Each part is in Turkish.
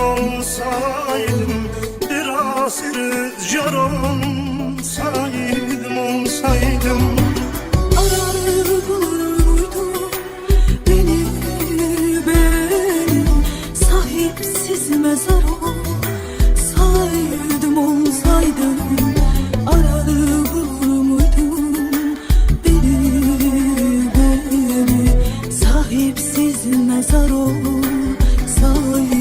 olsaydım olsaydım Biraz rüzgar olsaydım olsaydım. Beni ben mezar olsaydım olsaydım. Arar bulur muydum beni ben Sahipsiz mezar olsaydım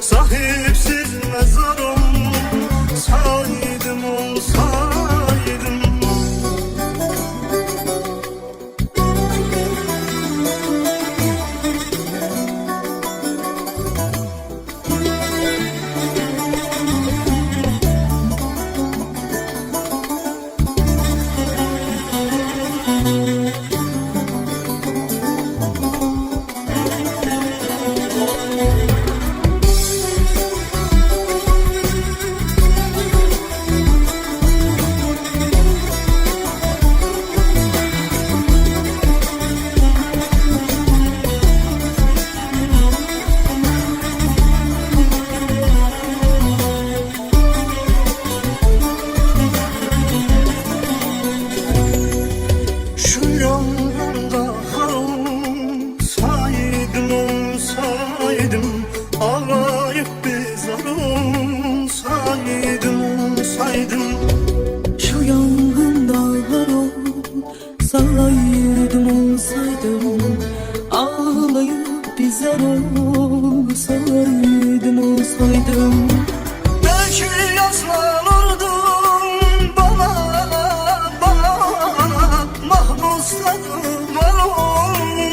Sahipsiz mezar olsaydım olsaydım olsaydım olsaydım Belki yaslanırdım bana bana Mahpusladım var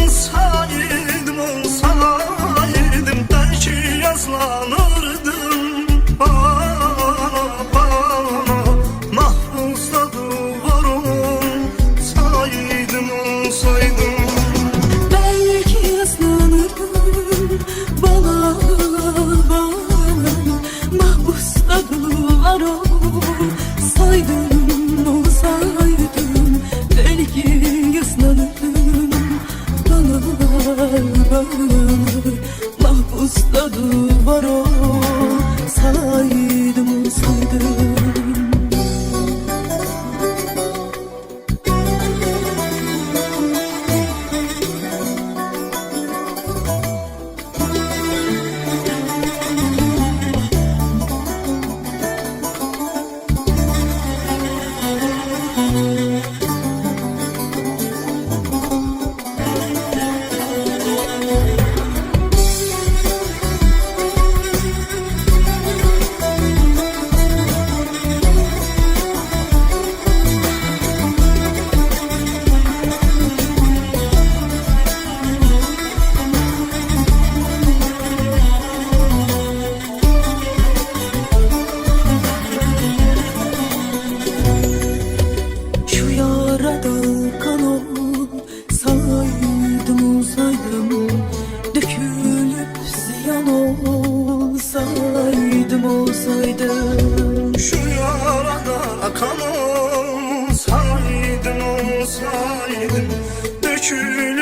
olsaydım olsaydım Belki yaslanırdım bana Mahpusta duvar olsaydım olsaydım olsaydım Şu yarada akan olsaydım olsaydım Dökülür